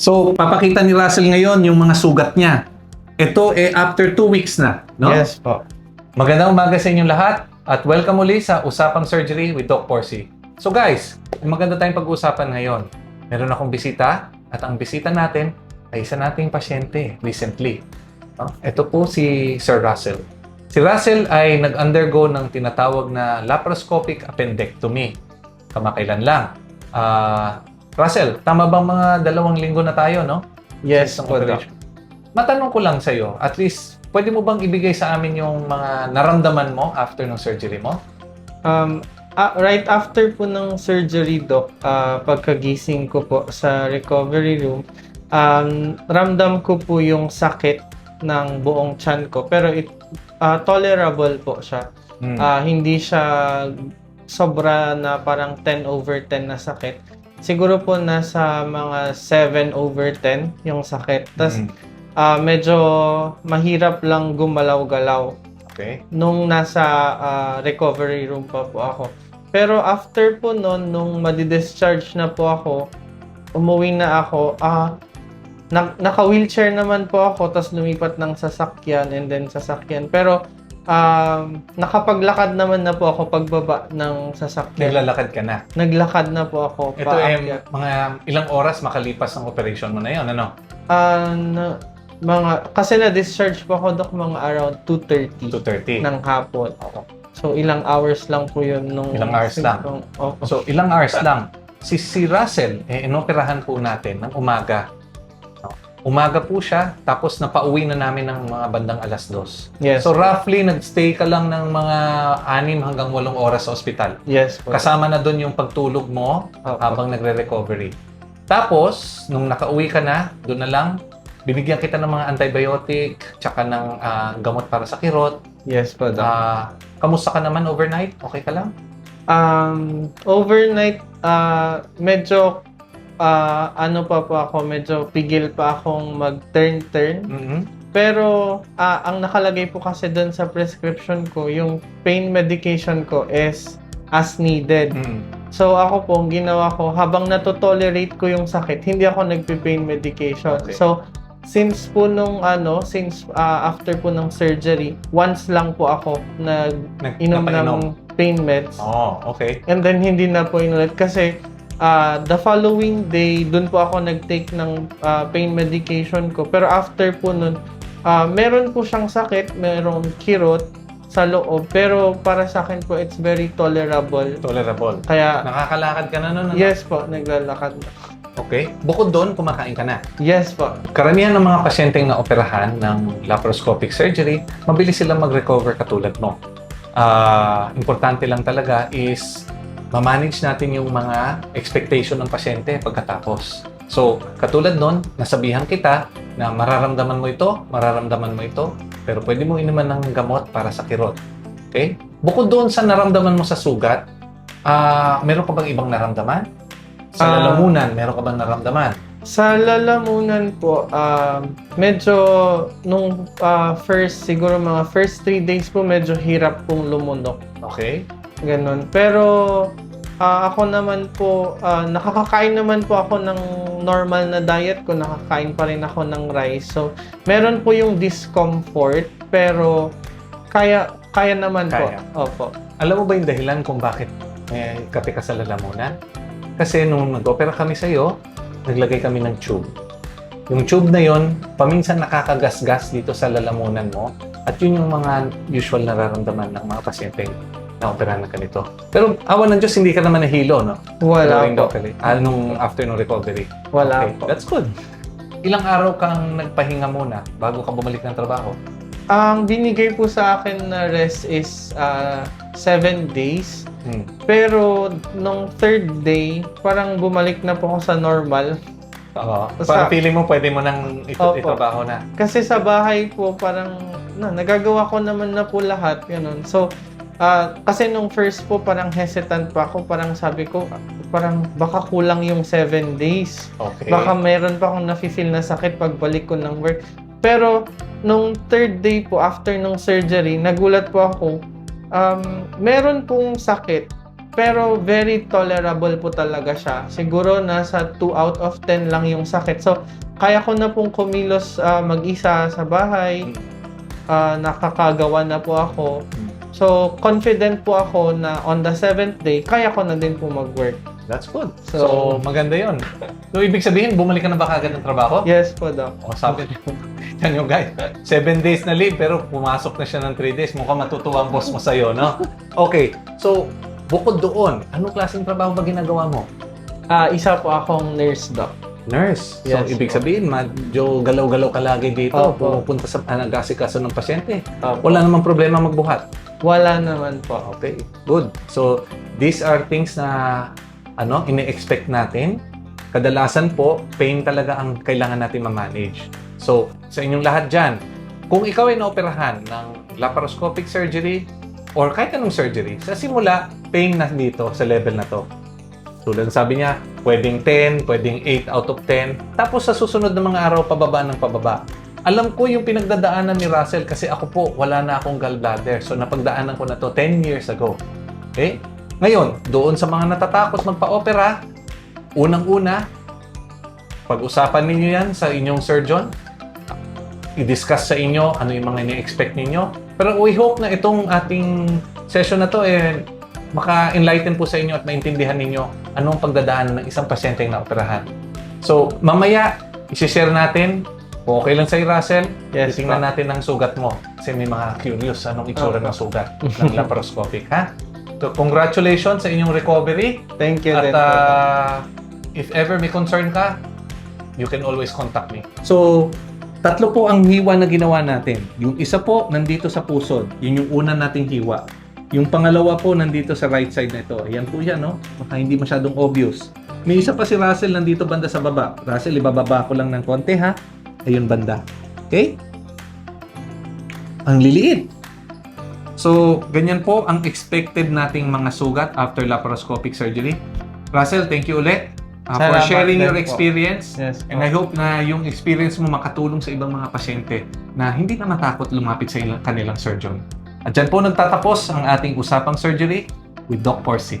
So, papakita ni Russell ngayon yung mga sugat niya. Ito eh after two weeks na, no? Yes po. Magandang umaga sa inyong lahat at welcome muli sa Usapang Surgery with Doc Porcy. So guys, maganda tayong pag-uusapan ngayon. Meron akong bisita at ang bisita natin ay isa nating pasyente recently. No? Ito po si Sir Russell. Si Russell ay nag-undergo ng tinatawag na laparoscopic appendectomy. Kamakailan lang. Ah, Russell, tama bang mga dalawang linggo na tayo, no? Yes Doc. operation. Matanong ko lang sa'yo, at least, pwede mo bang ibigay sa amin yung mga naramdaman mo after ng surgery mo? Um, ah, right after po ng surgery, Doc, ah, pagkagising ko po sa recovery room, um, ramdam ko po yung sakit ng buong chan ko. Pero it, ah, tolerable po siya. Hmm. Ah, hindi siya sobra na parang 10 over 10 na sakit. Siguro po nasa mga 7 over 10 yung sakit. Tapos Mm. ah, medyo mahirap lang gumalaw-galaw Okay. nung nasa ah, recovery room pa po ako. Pero after po nun, nung madi-discharge na po ako, umuwi na ako, ah, na- naka-wheelchair naman po ako, tapos lumipat ng sasakyan and then sasakyan. Pero um, nakapaglakad naman na po ako pagbaba ng sasakyan. Naglalakad ka na. Naglakad na po ako. Ito eh, paakyat. mga ilang oras makalipas ng operation mo na yun, ano? Ah, na- mga, kasi na-discharge po ako, Dok, mga around 2.30 2.30. ng hapon. So, ilang hours lang po yun nung... Ilang hours lang? Opo. So, ilang hours lang. Si, si Russell, eh, inoperahan po natin ng umaga. Umaga po siya, tapos napauwi na namin ng mga bandang alas dos. yes. So, roughly, nagstay ka lang ng mga anim hanggang walong oras sa ospital. yes po. Kasama na doon yung pagtulog mo Opo. habang nagre-recovery. Tapos, nung nakauwi ka na, doon na lang, binigyan kita ng mga antibiotic, tsaka ng ah, gamot para sa kirot. yes po, Doc. Ah, kamusta ka naman overnight? Okay ka lang? um, overnight, ah, medyo, ah, ano pa po ako, medyo pigil pa akong mag-turn-turn. mm Pero, ah, ang nakalagay po kasi doon sa prescription ko, yung pain medication ko is as needed. So ako po, ang ginawa ko, habang natotolerate ko yung sakit, hindi ako nagpe-pain medication. Okay. So, since po nung ano, since ah, after po ng surgery, once lang po ako nag-inom ng pain meds. Oh, okay. And then hindi na po inulit kasi ah, the following day, dun po ako nag-take ng ah, pain medication ko. Pero after po nun, ah, meron po siyang sakit, merong kirot sa loob. Pero para sa akin po, it's very tolerable. Tolerable. Kaya, Nakakalakad ka na nun? ano? yes po, naglalakad. Okay. Bukod doon, kumakain ka na. Yes po. Karamihan ng mga pasyenteng na operahan ng laparoscopic surgery, mabilis silang mag-recover katulad mo. Ah, importante lang talaga is ma-manage natin yung mga expectation ng pasyente pagkatapos. So, katulad nun, nasabihan kita na mararamdaman mo ito, mararamdaman mo ito, pero pwede mo inuman ng gamot para sa kirot. Okay? Bukod doon sa naramdaman mo sa sugat, ah, meron ka bang ibang naramdaman? Sa Ah. lalamunan, meron ka bang naramdaman? Sa lalamunan po, um, medyo nung ah, first, siguro mga first three days po, medyo hirap pong lumunok. Okay? Ganon. Pero ah, ako naman po, ah, nakakakain naman po ako ng normal na diet ko. Nakakain pa rin ako ng rice. So, meron po yung discomfort, pero kaya kaya naman Kaya. po. Opo. Alam mo ba yung dahilan kung bakit may kape ka sa lalamunan? Kasi nung nag-opera kami sa'yo, naglagay kami ng tube. Yung tube na yon, paminsan nakakagasgas dito sa lalamunan mo at yun yung mga usual nararamdaman ng mga pasyente na opera na ganito. Pero awa ng Diyos, hindi ka naman nahilo, no? Wala During po. opera- ah, nung after nung recovery. Wala okay. po. That's good. Ilang araw kang nagpahinga muna bago ka bumalik ng trabaho? Ang binigay po sa akin na rest is ah, seven days. Hmm. Pero nung third day, parang bumalik na po ako sa normal. Oo. Sa- Parang feeling mo pwede mo nang ito, Opo. itrabaho na. Kasi sa bahay po, parang na, nagagawa ko naman na po lahat. Ganun. So, ah, kasi nung first po, parang hesitant pa ako. Parang sabi ko, parang baka kulang yung seven days. Okay. Baka meron pa akong nafe-feel na sakit pagbalik ko ng work. Pero, nung third day po, after nung surgery, nagulat po ako, um, meron pong sakit Pero very tolerable po talaga siya. Siguro nasa 2 out of 10 lang yung sakit. So, kaya ko na pong kumilos ah, mag-isa sa bahay. Ah, nakakagawa na po ako. So, confident po ako na on the seventh day, kaya ko na din po mag-work. That's good. So, So- maganda yon. So, ibig sabihin, bumalik ka na ba kagad ng trabaho? Yes po, Doc. O, sabi niyo, yan yung guys, 7 days na leave, pero pumasok na siya ng 3 days. Mukhang matutuwa ang boss mo sa'yo, no? Okay, so, bukod doon, anong klaseng trabaho ba ginagawa mo? Ah, isa po akong nurse, Doc. Nurse. So, Yes, ibig po. sabihin, medyo galaw-galaw ka lagi dito, Opo. pumupunta sa ah, nag-asikaso ng pasyente. Opo. Wala namang problema magbuhat. Wala naman po. Okay, good. So, these are things na ano, ini-expect natin. Kadalasan po, pain talaga ang kailangan natin ma-manage. So, sa inyong lahat dyan, kung ikaw ay naoperahan ng laparoscopic surgery or kahit anong surgery, sa simula, pain na dito sa level na to. Tulad ng sabi niya, pwedeng 10, pwedeng 8 out of 10. Tapos sa susunod na mga araw, pababa ng pababa. Alam ko yung pinagdadaanan ni Russell kasi ako po, wala na akong gallbladder. So napagdaanan ko na to 10 years ago. Okay? Ngayon, doon sa mga natatakot magpa-opera, unang-una, pag-usapan ninyo yan sa inyong surgeon. I-discuss sa inyo ano yung mga ini-expect ninyo. Pero we hope na itong ating session na to eh, maka-enlighten po sa inyo at maintindihan ninyo anong pagdadaan ng isang pasyente na operahan. So, mamaya, isi-share natin okay lang sa'yo, Russell, Yes, titingnan pa. natin ang sugat mo. Kasi may mga curious anong itsura Opo. ng sugat ng laparoscopic, ha? So, congratulations sa inyong recovery. Thank you At Doc. uh, if ever may concern ka, you can always contact me. So, tatlo po ang hiwa na ginawa natin. Yung isa po, nandito sa pusod. Yun yung una nating hiwa. Yung pangalawa po, nandito sa right side na ito. Ayan po yan, no? Baka hindi masyadong obvious. May isa pa si Russell nandito banda sa baba. Russell, ibababa ko lang ng konti, ha? Ayun banda. Okay? Ang liliit. So, ganyan po ang expected nating mga sugat after laparoscopic surgery. Russell, thank you ulit uh, for sharing your po. experience. Yes po. And I hope na yung experience mo makatulong sa ibang mga pasyente na hindi na matakot lumapit sa ilang- kanilang surgeon. At dyan po nagtatapos ang ating usapang surgery with Doc Porcy.